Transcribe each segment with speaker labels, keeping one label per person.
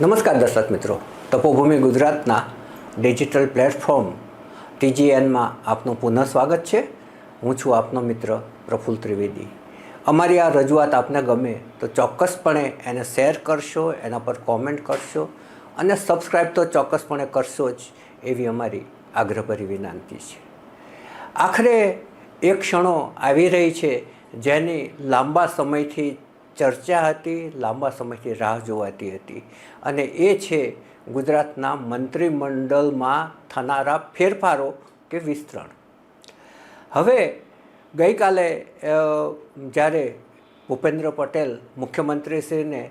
Speaker 1: નમસ્કાર દર્શક મિત્રો. તપોભૂમિ ગુજરાતના ડિજિટલ પ્લેટફોર્મ ટીજીએનમાં આપનું પુનઃ સ્વાગત છે. હું છું આપનો મિત્ર પ્રફુલ ત્રિવેદી. અમારી આ રજૂઆત આપને ગમે તો ચોક્કસપણે એને શેર કરશો, એના પર કોમેન્ટ કરશો અને સબસ્ક્રાઈબ તો ચોક્કસપણે કરશો જ એવી અમારી આગ્રહભરી વિનંતી છે. આખરે એ ક્ષણો આવી રહી છે જેની લાંબા સમયથી ચર્ચા હતી, લાંબા સમયથી રાહ જોવાતી હતી. અને એ છે ગુજરાતના મંત્રીમંડળમાં થનારા ફેરફારો કે વિસ્તરણ. હવે ગઈકાલે જ્યારે ભૂપેન્દ્ર પટેલ મુખ્યમંત્રીશ્રીને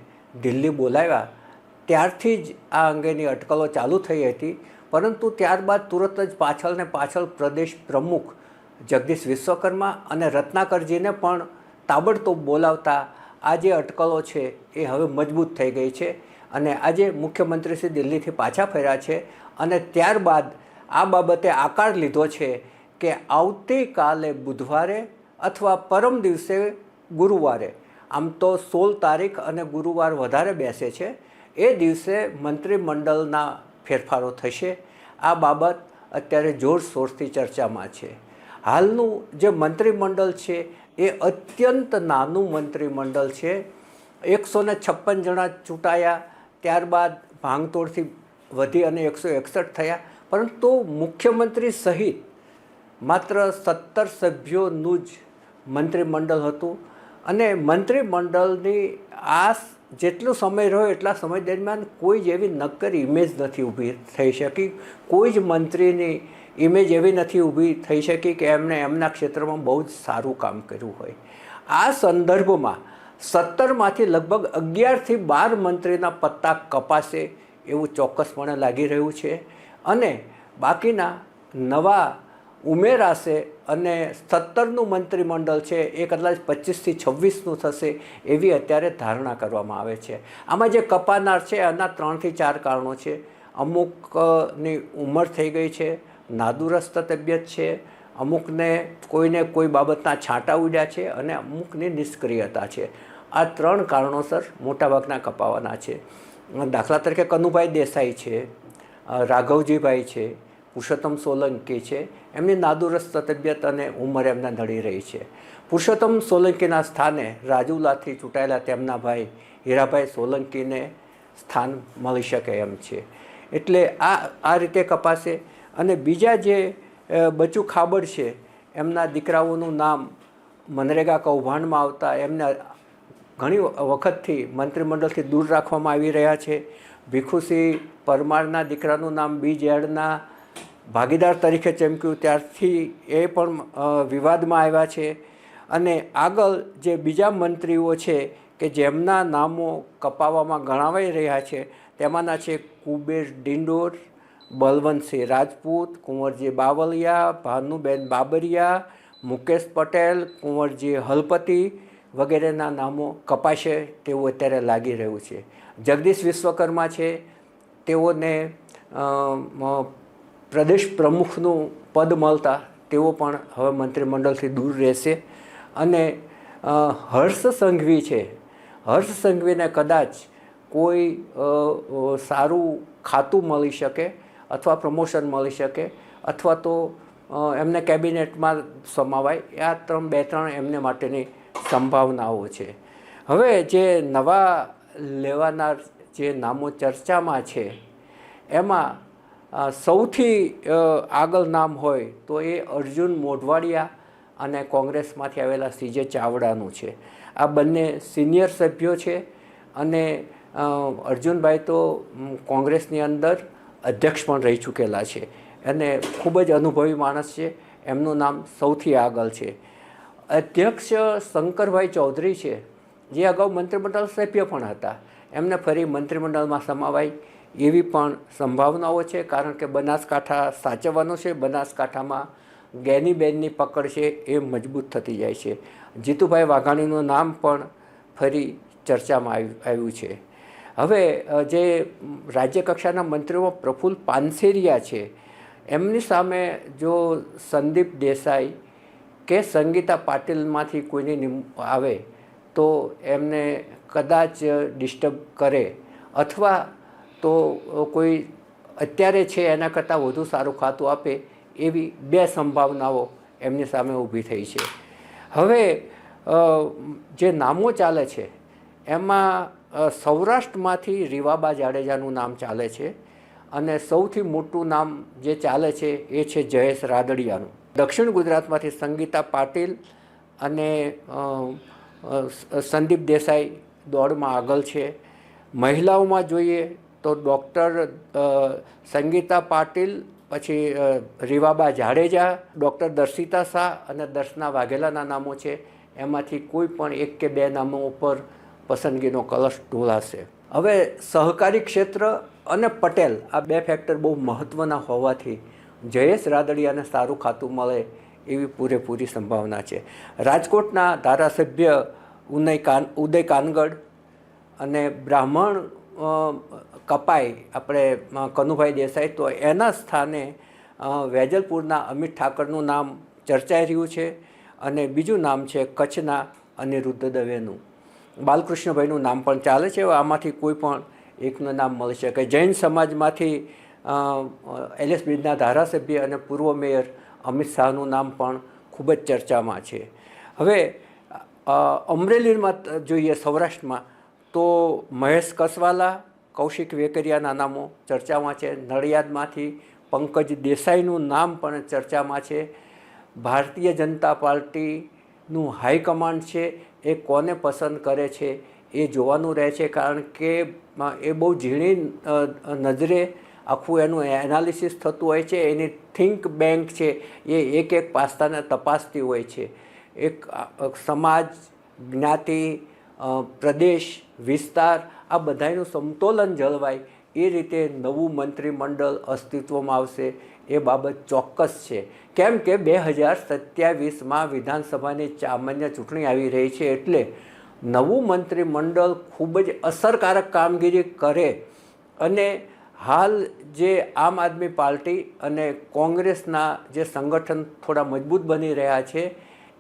Speaker 1: દિલ્હી બોલાવ્યા, ત્યારથી જ આ અંગેની અટકળો ચાલુ થઈ હતી. પરંતુ ત્યારબાદ તુરત જ પાછળ ને પાછળ પ્રદેશ પ્રમુખ જગદીશ વિશ્વકર્મા અને રત્નાકરજીને પણ તાબડતોબ બોલાવતા આ જે અટકળો છે એ હવે મજબૂત થઈ ગઈ છે અને આજે મુખ્યમંત્રી શ્રી દિલ્હીથી પાછા ફર્યા છે અને ત્યારબાદ આ બાબતે આકાર લીધો છે કે આવતીકાલે બુધવારે અથવા પરમ દિવસે ગુરુવારે, આમ તો સોળ તારીખ અને ગુરુવાર વધારે બેસે છે, એ દિવસે મંત્રીમંડળના ફેરફારો થશે. આ બાબત અત્યારે જોરશોરથી ચર્ચામાં છે. હાલનું જે મંત્રીમંડળ છે એ અત્યંત નાનું મંત્રીમંડળ છે. એકસો ને છપ્પન જણા ચૂંટાયા, ત્યારબાદ ભાંગતોડથી વધી અને એકસો એકસઠ થયા. પરંતુ મુખ્યમંત્રી સહિત માત્ર સત્તર સભ્યોનું જ મંત્રીમંડળ હતું. અને મંત્રીમંડળની આ જેટલો સમય રહ્યો એટલા સમય દરમિયાન કોઈ જ એવી નક્કર ઇમેજ નથી ઊભી થઈ શકી. કોઈ જ મંત્રીની ઇમેજ એવી નથી ઊભી થઈ શકી કે એમણે એમના ક્ષેત્રમાં બહુ જ સારું કામ કર્યું હોય. આ સંદર્ભમાં સત્તરમાંથી લગભગ અગિયારથી બાર મંત્રીના પત્તા કપાશે એવું ચોક્કસપણે લાગી રહ્યું છે. અને બાકીના નવા ઉમેરાશે અને સત્તરનું મંત્રીમંડળ છે એ કદાચ પચીસથી છવ્વીસનું થશે એવી અત્યારે ધારણા કરવામાં આવે છે. આમાં જે કપાનાર છે એના ત્રણથી ચાર કારણો છે. અમુકની ઉંમર થઈ ગઈ છે, નાદુરસ્ત તબિયત છે, અમુકને કોઈને કોઈ બાબતના છાંટા ઉડ્યા છે અને અમુકની નિષ્ક્રિયતા છે. આ ત્રણ કારણોસર મોટાભાગના કપાવાના છે. દાખલા તરીકે કનુભાઈ દેસાઈ છે, રાઘવજીભાઈ છે પુરુષોત્તમ સોલંકી છે. એમની નાદુરસ્ત તબિયત અને ઉંમર એમને નડી રહી છે. પુરુષોત્તમ સોલંકીના સ્થાને રાજુલાથી ચૂંટાયેલા તેમના ભાઈ હીરાભાઈ સોલંકીને સ્થાન મળી શકે એમ છે. એટલે આ આ રીતે કપાશે અને બીજા જે બચુ ખાબડ છે, એમના દીકરાઓનું નામ મનરેગા કૌભાંડમાં આવતા એમને ઘણી વખતથી મંત્રીમંડળથી દૂર રાખવામાં આવી રહ્યા છે. ભીખુસિંહ પરમારના દીકરાનું નામ બી જેડના ભાગીદાર તરીકે ચમક્યું ત્યારથી એ પણ વિવાદમાં આવ્યા છે. અને આગળ જે બીજા મંત્રીઓ છે કે જેમના નામો કપાવવામાં ગણાવાઈ રહ્યા છે, તેમાંના છે કુબેર ડિંડોર, બલવંતસિંહ રાજપૂત, કુંવરજી બાવલિયા ભાનુબેન બાબરિયા, મુકેશ પટેલ, કુંવરજી હલપતિ વગેરેના નામો કપાશે તેવું અત્યારે લાગી રહ્યું છે. જગદીશ વિશ્વકર્મા છે. તેઓને પ્રદેશ પ્રમુખનું પદ મળતા તેઓ પણ હવે મંત્રીમંડળથી દૂર રહેશે. અને હર્ષ સંઘવી છે. હર્ષ સંઘવીને કદાચ કોઈ સારું ખાતું મળી શકે અથવા પ્રમોશન મળી શકે અથવા તો એમને કેબિનેટમાં સમાવાય. આ ત્રણ, બે, ત્રણ એમને માટેની સંભાવનાઓ છે. હવે જે નવા લેવાનાર જે નામો ચર્ચામાં છે, એમાં સૌથી આગળ નામ હોય તો એ અર્જુન મોઢવાડિયા અને કોંગ્રેસમાંથી આવેલા સીજે ચાવડાનું છે. આ બંને સિનિયર સભ્યો છે અને અર્જુનભાઈ તો કોંગ્રેસની અંદર અધ્યક્ષ પણ રહી ચૂકેલા છે અને ખૂબ જ અનુભવી માણસ છે. એમનું નામ સૌથી આગળ છે. અધ્યક્ષ શંકરભાઈ ચૌધરી છે. જે અગાઉ મંત્રીમંડળ સભ્ય પણ હતા. એમને ફરી મંત્રીમંડળમાં સમાવાય. એવી પણ સંભાવનાઓ છે, કારણ કે બનાસકાંઠા સાચવવાનો છે, બનાસકાંઠામાં ગેનીબેનની પકડ છે એ મજબૂત થતી જાય છે. જીતુભાઈ વાઘાણીનું નામ પણ ફરી ચર્ચામાં આવ્યું છે. હવે જે રાજ્ય કક્ષાના મંત્રીઓ પ્રફુલ્લ પાનસેરિયા છે, એમની સામે જો સંદીપ દેસાઈ કે સંગીતા પાટીલમાંથી કોઈની આવે તો એમને કદાચ ડિસ્ટર્બ કરે અથવા તો કોઈ અત્યારે છે એના કરતાં વધુ સારું ખાતું આપે એવી બે સંભાવનાઓ એમની સામે ઊભી થઈ છે. હવે જે નામો ચાલે છે, એમાં સૌરાષ્ટ્રમાંથી રીવાબા જાડેજાનું નામ ચાલે છે અને સૌથી મોટું નામ જે ચાલે છે એ છે જયેશ રાદડિયાનું. દક્ષિણ ગુજરાતમાંથી સંગીતા પાટીલ અને સંદીપ દેસાઈ દોડમાં આગળ છે. મહિલાઓમાં જોઈએ તો ડૉક્ટર સંગીતા પાટીલ, પછી રીવાબા જાડેજા, ડૉક્ટર દર્શિતા શાહ અને દર્શના વાઘેલાના નામો છે. એમાંથી કોઈ પણ એક કે બે નામો ઉપર પસંદગીનો કલશ ઢોળાશે. હવે સહકારી ક્ષેત્ર અને પટેલ આ બે ફેક્ટર બહુ મહત્ત્વના હોવાથી જયેશ રાદડિયાને સારું ખાતું મળે એવી પૂરેપૂરી સંભાવના છે. રાજકોટના ધારાસભ્ય ઉદય કાન, ઉદય કાનગડ અને બ્રાહ્મણ કપાઈ આપણે કનુભાઈ દેસાઈ, તો એના સ્થાને વેજલપુરના અમિત ઠાકરનું નામ ચર્ચાઈ રહ્યું છે અને બીજું નામ છે કચ્છના અનિરુદ્ધ દવેનું. બાલકૃષ્ણભાઈનું નામ પણ ચાલે છે આમાંથી કોઈ પણ એકનું નામ મળી શકે. જૈન સમાજમાંથી એલએસબીના એલએસ ધારાસભ્ય અને પૂર્વ મેયર અમિત શાહનું નામ પણ ખૂબ જ ચર્ચામાં છે. હવે અમરેલીમાં જોઈએ સૌરાષ્ટ્રમાં તો મહેશ કસવાલા, કૌશિક વેકરિયાના નામો ચર્ચામાં છે. નડિયાદમાંથી પંકજ દેસાઈનું નામ પણ ચર્ચામાં છે. ભારતીય જનતા પાર્ટીનું હાઈકમાન્ડ છે. એ કોને પસંદ કરે છે એ જોવાનું રહે છે. કારણ કે એ બહુ ઝીણી નજરે આખું એનું એનાલિસિસ થતું હોય છે. એની થિંક બેંક છે એ એક એક પાસ્તાને તપાસતી હોય છે. એક સમાજ, જ્ઞાતિ પ્રદેશ, વિસ્તાર, આ બધાનું સમતોલન જળવાય, એ રીતે નવું મંત્રીમંડળ અસ્તિત્વમાં આવશે, એ બાબત ચોક્કસ છે. કેમ કે બે હજાર સત્યાવીસમાં વિધાનસભાની સામાન્ય ચૂંટણી આવી રહી છે એટલે નવું મંત્રીમંડળ ખૂબ જ અસરકારક કામગીરી કરે અને હાલ જે આમ આદમી પાર્ટી અને કોંગ્રેસના જે સંગઠન થોડા મજબૂત બની રહ્યા છે,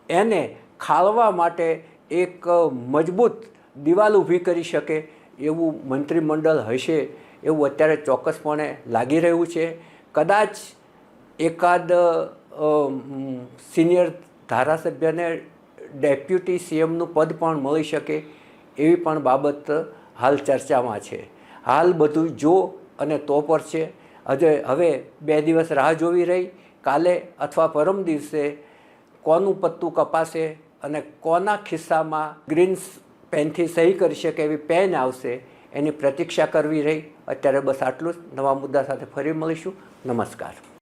Speaker 1: એને ખાળવા માટે એક મજબૂત દિવાલ ઊભી કરી શકે એવું મંત્રીમંડળ હશે એવું અત્યારે ચોક્કસપણે લાગી રહ્યું છે. કદાચ એકાદ સિનિયર ધારાસભ્યને ડેપ્યુટી સીએમનું પદ પણ મળી શકે એવી પણ બાબત હાલ ચર્ચામાં છે. હાલ બધું જો અને તો પર છે. હજે, હવે બે દિવસ રાહ જોવી રહી. કાલે અથવા પરમ દિવસે કોનું પત્તું કપાશે? અને કોના ખિસ્સામાં ગ્રીન પેનથી સહી કરી શકે એવી પેન આવશે, એની પ્રતીક્ષા કરવી રહી. અત્યારે બસ આટલું જ. નવા મુદ્દા સાથે ફરી મળીશું. નમસ્કાર.